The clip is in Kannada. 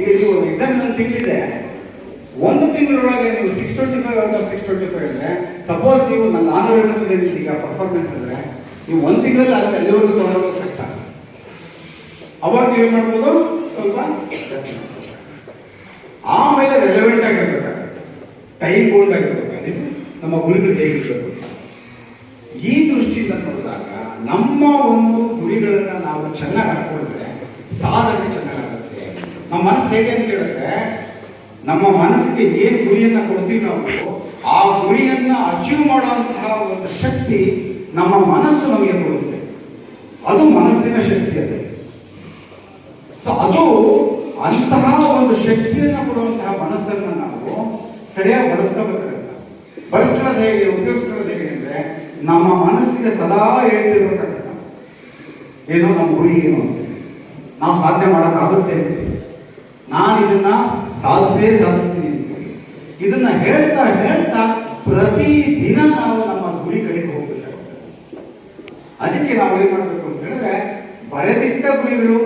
ಈಗ ನೀವು ಎಕ್ಸಾಮ್ ಒಂದು ತಿಂಗಳಿದೆ ಒಂದು ತಿಂಗಳೊಳಗೆ ನೀವು six twenty five of six twenty five ಅಂದರೆ ಸಪೋಸ್ ನೀವು ನನ್ನ ಆನರ್ ಈಗ ಪರ್ಫಾರ್ಮೆನ್ಸ್ ಅಂದರೆ, ನೀವು ಒಂದು ತಿಂಗಳಲ್ಲಿ ಅಲ್ಲಿ ಅಲ್ಲಿವರೆಗೂ ತೊಗೊಳೋದು ಕಷ್ಟ. ಅವಾಗ ನೀವು ಮಾಡ್ಬೋದು? ಸ್ವಲ್ಪ ಆಮೇಲೆ ರೆಲೆವೆಂಟ್ ಆಗಿರ್ಬೇಕಾಗುತ್ತೆ ಟೈಮ್ ಬೋಲ್ಡ್ ಆಗಿರ್ಬೇಕಾದ್ರೆ ನಮ್ಮ ಗುರಿಗಳು ಹೇಗಿರ್ಬೇಕು ಈ ದೃಷ್ಟಿಯಿಂದ ನೋಡಿದಾಗ, ನಮ್ಮ ಒಂದು ಗುರಿಗಳನ್ನ ನಾವು ಚೆನ್ನಾಗಿ ಹಾಕೊಂಡ್ರೆ ಸಾಧನೆ ಚೆನ್ನಾಗಾಗುತ್ತೆ ನಮ್ಮ ಮನಸ್ಸು ಹೇಗೆ ಅಂತ ಹೇಳಿದ್ರೆ, ನಮ್ಮ ಮನಸ್ಸಿಗೆ ಏನು ಗುರಿಯನ್ನು ಕೊಡ್ತೀವಿ ನಾವು, ಆ ಗುರಿಯನ್ನು ಅಚೀವ್ ಮಾಡುವಂತಹ ಒಂದು ಶಕ್ತಿ ನಮ್ಮ ಮನಸ್ಸು ನಮಗೆ ಕೊಡುತ್ತೆ. ಅದು ಮನಸ್ಸಿನ ಶಕ್ತಿ ಅದೇ. ಸೊ ಅದು ಅಂತಹ ಒಂದು ಶಕ್ತಿಯನ್ನು ಕೊಡುವಂತಹ ಮನಸ್ಸನ್ನು ನಾವು ಸರಿಯಾಗಿ ಬಳಸ್ಕೋಬೇಕಾಗುತ್ತೆ ಬಳಸ್ಕೊಳ್ಳೋದು ಹೇಗೆ, ಉಪಯೋಗಿಸ್ಕೊಳ್ಳೋದು ಹೇಗೆ ಅಂದ್ರೆ, ನಮ್ಮ ಮನಸ್ಸಿಗೆ ಸದಾ ಹೇಳ್ತಿರ್ಬೇಕಾಗುತ್ತೆ ಏನೋ ನಮ್ಮ ಗುರಿ ಏನು ನಾವು ಸಾಧನೆ ಮಾಡೋಕ್ಕಾಗುತ್ತೆ ಇದನ್ನ ಸಾಧಿಸೇ ಸಾಧಿಸ್ತೀನಿ ಇದನ್ನ ಹೇಳ್ತಾ ಹೇಳ್ತಾ ಪ್ರತಿ ದಿನ ನಾವು ನಮ್ಮ ಗುರಿ ಕಡೆಗೆ ಹೋಗ್ಬೇಕಾಗುತ್ತೆ. ಅದಕ್ಕೆ ನಾವು ಏನ್ ಮಾಡಬೇಕು ಅಂತ ಹೇಳಿದ್ರೆ ಬರೆದಿಟ್ಟ ಗುರಿಗಳು